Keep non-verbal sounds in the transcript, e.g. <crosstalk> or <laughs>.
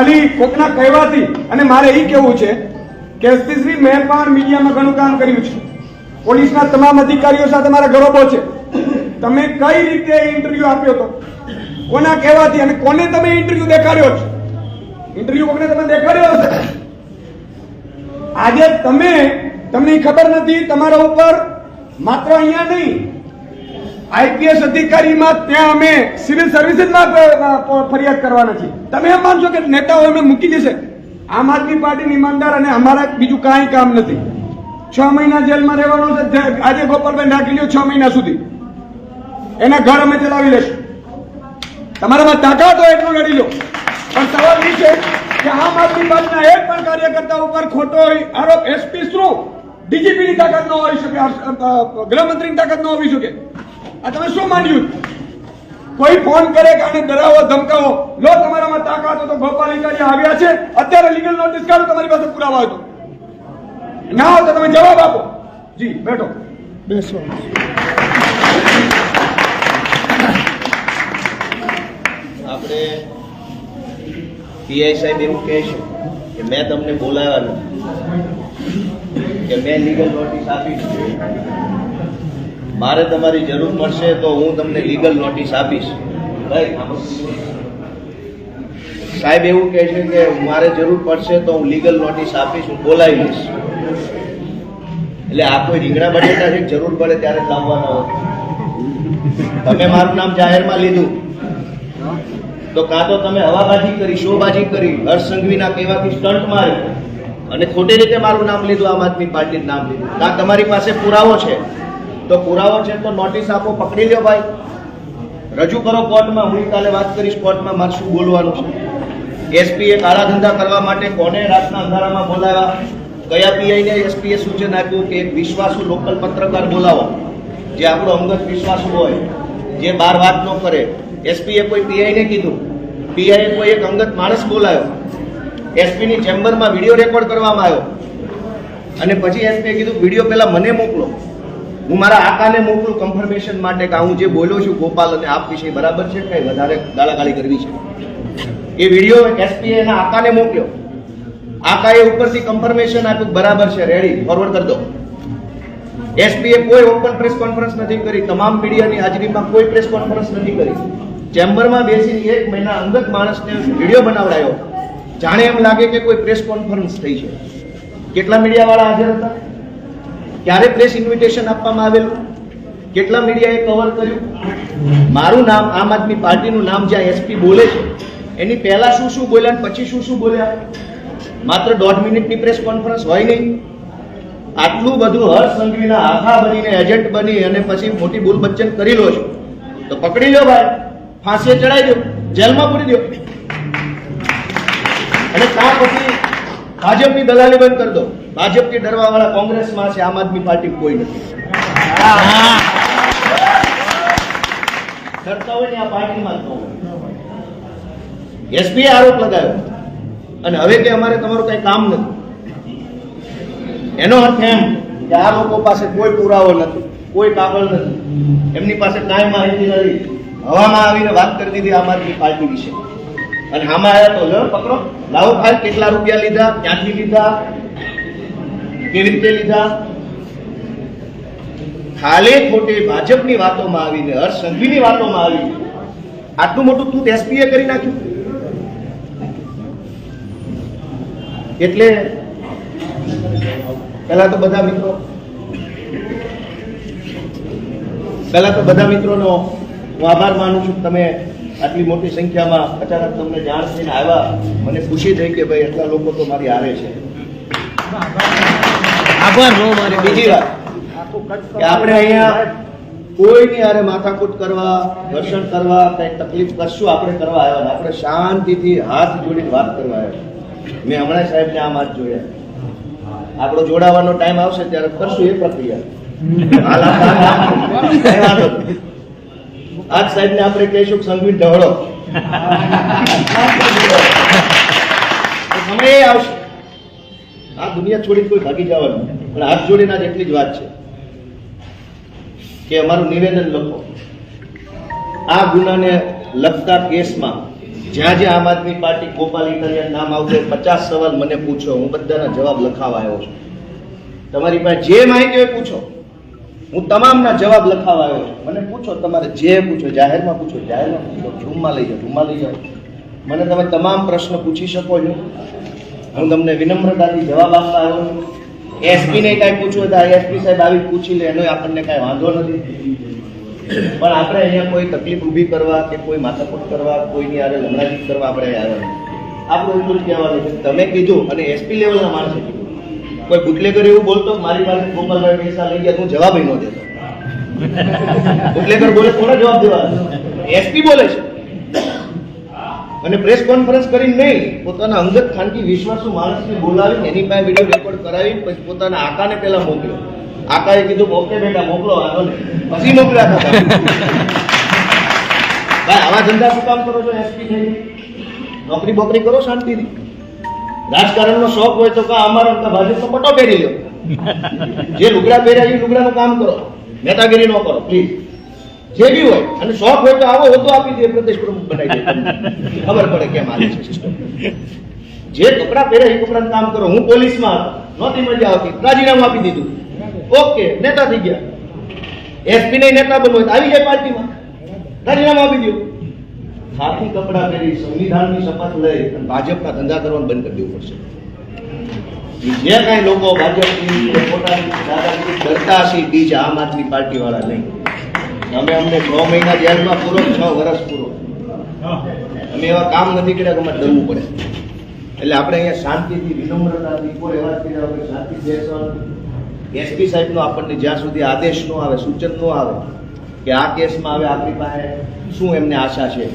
ખાલી કોકના કહેવાથી. અને મારે એ કેવું છે કે એસપીશ્રી મેં પણ મીડિયામાં ઘણું કામ કર્યું છે. પોલીસના તમામ અધિકારીઓ સાથે મારા ગરોબો છે તમે કઈ રીતે ઇન્ટરવ્યુ આપ્યો હતો કોના કહેવાથી? અને કોને તમે ઇન્ટરવ્યુ દેખાડ્યો છે? ઇન્ટરવ્યુ કોને તમે દેખાડ્યો હશે? આજે તમે, તમને ખબર નથી, તમારા ઉપર માત્ર અહીંયા નહીં આઈપીએસ અધિકારીમાં ત્યાં અમે સિવિલ સર્વિસીસમાં ફરિયાદ કરવાના છીએ. તમે એમ માનશો કે નેતાઓ એમને મૂકી દેશે? આમ આદમી પાર્ટીની ઈમાનદાર અને અમારા બીજું કાંઈ કામ નથી. છ મહિના જેલમાં રહેવાનું છે. આજે ગોપાલભાઈ રાખી લ્યો છ મહિના સુધી. એના ઘર અમે ચલાવી લેશું તમારામાં તાકાત હોય એટલું લડી લો. પણ સવાલ એ છે કે આમ આદમી પાર્ટીના એક પણ કાર્યકર્તા ઉપર ખોટો આરોપ એસપી થ્રુ ડીજીપીની તાકાત ન હોઈ શકે ગૃહમંત્રીની તાકાત ન હોવી શકે. આ તમે શું માંડ્યું? કોઈ ફોન કરે કે આને ડરાવો ધમકાવો લો તમારામાં તાકાત તો ગોપાલ ઇટાલિયા આવ્યા છે. અત્યારે લીગલ નોટિસ કાઢો તમારી પાસે પુરાવા હતો ના હોય તો તમે જવાબ આપો. જી બેઠો. બેસો. આપણે પીઆઈ સાહેબ એવું કહે છે કે મેં તમને બોલાવ્યા નથી કે મેં લીગલ નોટિસ આપી છે મારે તમારી જરૂર પડશે તો હું તમને લીગલ નોટિસ આપીશ. સાહેબ એવું કહે છે કે મારે જરૂર પડશે તો હું લીગલ નોટિસ આપીશ, હું બોલાવી લઈશ. એટલે આ કોઈ રીંગણા બટેટા છે, જરૂર પડે ત્યારે લાવવાના હોય. તમે મારું નામ જાહેરમાં લીધું. તો કાં તો તમે હવાબાજી કરી, શોબાજી કરી, હર્ષ સંઘવીના કહેવાથી સ્ટન્ટ માર્યો. અને ખોટી રીતે મારું નામ લીધું, આમ આદમી પાર્ટીનું નામ લીધું. કાં તમારી પાસે પુરાવો છે? તો પુરાવો છે તો નોટિસ આપો, પકડી લ્યો ભાઈ. રજૂ કરો કોર્ટમાં, હું કાલે વાત કરીશ કોર્ટમાં, મારે શું બોલવાનું છે. એસપીએ કાળા ધંધા કરવા માટે કોને રાતના અંધારામાં બોલાવ્યા? કયા પીઆઈને એસપીએ સૂચન આપ્યું કે વિશ્વાસુ લોકલ પત્રકાર બોલાવો, જે આપણો અંગત વિશ્વાસુ હોય, જે બાર વાત ન કરે. એસપીએ કોઈ પીઆઈને કીધું? પીઆઈએ કોઈ એક અંગત માણસ બોલાયો? એસપીની ચેમ્બરમાં વીડિયો રેકોર્ડ કરવામાં આવ્યો? અને પછી એસપીએ કીધું, વીડિયો પહેલાં મને મોકલો. હું મારા આકાને મોકલું કન્ફર્મેશન માટે કે હું જે બોલ્યો છું ગોપાલ અને આપ વિશે બરાબર છે કઈ વધારે ગાળાગાળી કરવી છે? એ વીડિયો એસપીએ એના આકાને મોકલ્યો. આકાએ ઉપરથી કન્ફર્મેશન આપ્યું બરાબર છે રેડી ફોરવર્ડ કરી દો. એસપીએ કોઈ ઓપન પ્રેસ કોન્ફરન્સ નથી કરી. તમામ મીડિયાની હાજરીમાં કોઈ પ્રેસ કોન્ફરન્સ નથી કરી. ચેમ્બરમાં બેસીને એક મહિના અંગત માણસને વીડિયો બનાવડાયો. જાણે એમ લાગે કે કોઈ પ્રેસ કોન્ફરન્સ થઈ છે. કેટલા મીડિયાવાળા હાજર હતા? ક્યારે પ્રેસ ઇન્વિટેશન આપવામાં આવેલું? કેટલા મીડિયાએ કવર કર્યું? મારું નામ આમ આદમી પાર્ટીનું નામ જ્યાં એસપી બોલે છે, એની પહેલા શું શું બોલ્યા અને પછી શું શું બોલ્યા? માત્ર દોઢ મિનિટની પ્રેસ કોન્ફરન્સ હોય નહીં. આટલું બધું હર્ષ સંઘવીના આખા બનીને એજન્ટ બની અને પછી મોટી ભૂલ બચ્ચન કરી લો છો. તો પકડી લો ભાઈ, ફાંસીએ ચડાવી દો, જેલમાં પૂરી દો. અને ત્યાં પછી ભાજપની દલાલી બંધ કરી દો. ભાજપથી ડરવા વાળા કોંગ્રેસમાં છે, આમ આદમી પાર્ટી કોઈ નથી. ડરતા હોય આ પાર્ટીમાં એસપીએ આરોપ લગાવ્યો. અને હવે કે અમારે તમારું કઈ કામ નથી. એનો અર્થ એમ કે આ લોકો પાસે કોઈ પુરાવો નથી, કોઈ કાગળ નથી. એમની પાસે કાંઈ માહિતી નથી. હવામાં આવીને વાત કરી દીધી આમ આદમી પાર્ટી વિશે. અને આમાં આવ્યા તો લો પકડો. લાવો ફાઇલ, કેટલા રૂપિયા લીધા, ક્યાંથી લીધા, કેવી રીતે લીધા? ખાલી ખોટી ભાજપની વાતોમાં આવીને, હર્ષ વાતોમાં આવી આટલું મોટું તું એસપીએ કરી નાખ્યું. એટલે પહેલા તો બધા મિત્રો, પહેલા તો બધા મિત્રોનો હું આભાર માનું છું તમે આટલી મોટી સંખ્યામાં અચાનક તમને જાણ થઈને આવ્યા. મને ખુશી થઈ કે ભાઈ એટલા લોકો તો મારી આવે છે. આભાર બીજી વાત કે આપણે અહીંયા કોઈની હારે માથાકૂટ કરવા ઘર્ષણ કરવા કંઈક તકલીફ કશું આપણે કરવા આવ્યા નથી. આપણે શાંતિથી હાથ જોડીને વાત કરવા આવ્યા મેં હમણાં સાહેબને આમ હાથ જોયા આપણો જોડાવાનો ટાઈમ આવશે ત્યારે કરશું એ પ્રક્રિયા <laughs> હાલ આપણે કઈ વાંધો નહીં. આજ સાહેબને આપણે કહીશું સંગીત ઢહળો. સમય આવશે. આ દુનિયા છોડી કોઈ ભાગી જવાનું પણ હાથ જોડીને આજ એટલી જ વાત છે કે અમારું નિવેદન લખો. આ ગુનાને લગતા કેસમાં જ્યાં જ્યાં આમ આદમી પાર્ટી ગોપાલ ઇટાલિયન નામ આવશે પચાસ સવાલ મને પૂછો, હું બધાના જવાબ લખાવા આવ્યો છું. તમારી પાસે જે માહિતી હોય પૂછો. હું તમામના જવાબ લખાવા આવ્યો છું. મને પૂછો, તમારે જે પૂછો, જાહેરમાં પૂછો જાહેરમાં પૂછો રૂમમાં લઈ જાઓ રૂમમાં લઈ જાઓ. મને તમે તમામ પ્રશ્ન પૂછી શકો છો. હું તમને વિનમ્રતાથી જવાબ આપવા આવ્યો છું. એસપી ને કાંઈ પૂછવું તો એસપી સાહેબ આવી પૂછી લે, એનો આપણને કાંઈ વાંધો નથી. પણ આપણે અહીંયા કોઈ તકલીફ ઊભી કરવા કે કોઈ માથાકૂટ કરવા, કોઈની આરે લમણાજી કરવા આપણે આવ્યા આપણું એટલું જ કહેવાનું છે. તમે કીધું અને એસપી લેવલના માણસે કીધું. કોઈ બુટલેગર એવું બોલતો મારી પાસે ગોપાલભાઈ પૈસા લઈ ગયા, તું જવાબ ન દેતો. બુટલેગર બોલે, કોને જવાબ દેવા એસપી બોલે છે. અને પ્રેસ કોન્ફરન્સ કરીને નહીં, પોતાના અંગત ખાનગી વિશ્વાસુ માણસને બોલાવીને એની પાસે વીડિયો રેકોર્ડ કરાવીને પછી પોતાના આકાને પહેલા મોકલ્યો. આકાએ કીધું ઓકે બેટા, મોકલો આનો પછી મોકલ્યા હતા ભાઈ, આવા ધંધા શું કામ કરો છો એસપી થઈ નોકરી બોકરી કરો શાંતિથી? રાજકારણનો શોખ હોય તો કા અમારો ભાજપનો પટો પહેરી લો જે લુગડા પહેર્યા એ લુગડાનું કામ કરો. નેતાગીરી ન કરો પ્લીઝ જે બી હોય, અને શોખ હોય તો આવો હોતો આપી દે, પ્રદેશ પ્રમુખ બનાવી દે. ખબર પડે કેમ આવે છે જે કપડા પહેરે એ કપડાનું કામ કરો. હું પોલીસમાં હતો. નહોતી મજા આવતી. રાજીનામું આપી દીધું. ઓકે, નેતા થઈ ગયા. એસપી ને નેતા બનવું આવી જાય પાર્ટીમાં. રાજીનામું આપી દો ખાખી કપડા પહેરી સંવિધાનની શપથ લઈ અને ભાજપના ધંધા કરવાનું બંધ કરી દેવું પડશે. જે કાંઈ લોકો ભાજપની કે પોતાની દાદાગીરી હશે એ બીજ આમ આદમી પાર્ટી વાળા નહીં. અમે અમને છ મહિના જેલમાં પૂરો, છ વર્ષ પૂરો. અમે એવા કામ નથી કર્યા કે અમારે ડરવું પડે. એટલે આપણે અહીંયા શાંતિથી, વિનમ્રતાથી, કોઈ એવા કર્યા વગર દેશ બેસવાનું. એસપી સાહેબનો આપણને જ્યાં સુધી આદેશ ન આવે, સૂચન ન આવે કે આ કેસમાં હવે આપણી પાસે શું એમને આશા છે?